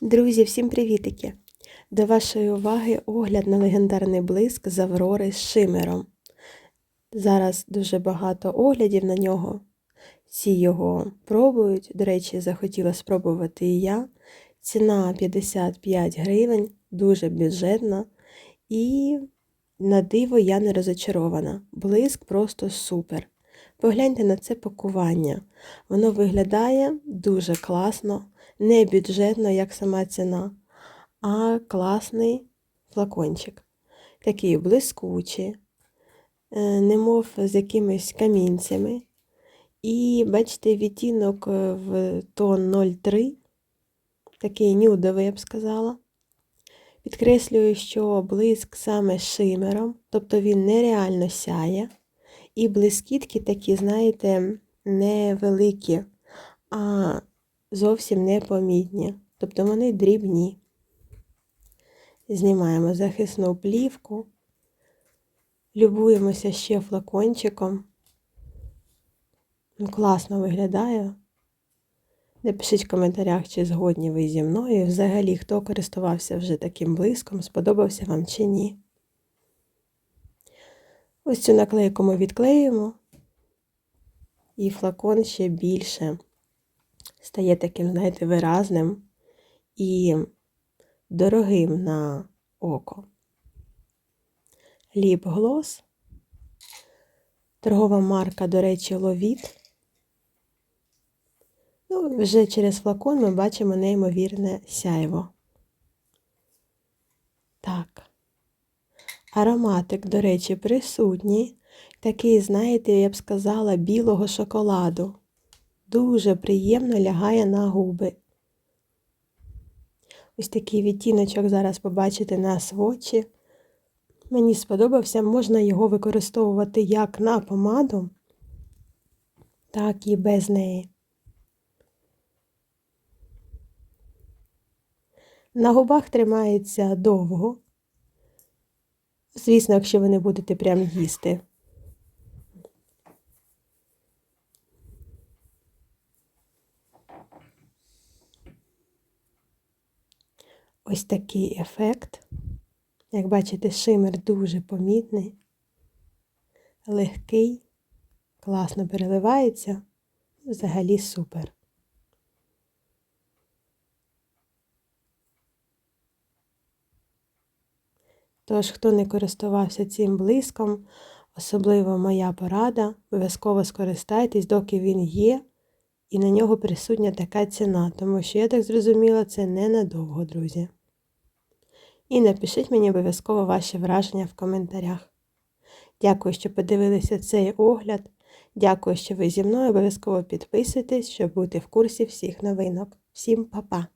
Друзі, всім привітики! До вашої уваги огляд на легендарний блиск з Аврори з шимером. Зараз дуже багато оглядів на нього. Всі його пробують. До речі, захотіла спробувати і я. Ціна 55 гривень, дуже бюджетна. І на диво я не розочарована. Блиск просто супер. Погляньте на це пакування. Воно виглядає дуже класно, не бюджетно, як сама ціна, а класний флакончик. Такий блискучий, е, немов з якимись камінцями. І бачите, відтінок е, в тон 03, такий нюдовий, я б сказала. Підкреслюю, що блиск саме шимером, тобто він нереально сяє. І блискітки такі, знаєте, невеликі, а зовсім непомітні. Тобто вони дрібні. Знімаємо захисну плівку, любуємося ще флакончиком. Ну, Класно виглядає. Напишіть в коментарях, чи згодні ви зі мною. Взагалі, хто користувався вже таким блиском, сподобався вам чи ні. Ось цю наклейку ми відклеїмо, і флакон ще більше стає таким, знаєте, виразним і дорогим на око. Ліп Глос. Торгова марка, до речі, Ловіт. Ну, вже через флакон ми бачимо неймовірне сяйво. Так. Ароматик, до речі, присутній. Такий, знаєте, я б сказала, білого шоколаду. Дуже приємно лягає на губи. Ось такий відтіночок зараз побачите на свочі. Мені сподобався, можна його використовувати як на помаду, так і без неї. На губах тримається довго. Звісно, якщо ви не будете прям їсти. Ось такий ефект. Як бачите, шимер дуже помітний, легкий, класно переливається, взагалі супер. Тож, хто не користувався цим блиском, особливо моя порада, обов'язково скористайтесь, доки він є, і на нього присутня така ціна, тому що, я так зрозуміла, це ненадовго, друзі. І напишіть мені обов'язково ваші враження в коментарях. Дякую, що подивилися цей огляд. Дякую, що ви зі мною обов'язково підписуйтесь, щоб бути в курсі всіх новинок. Всім па-па!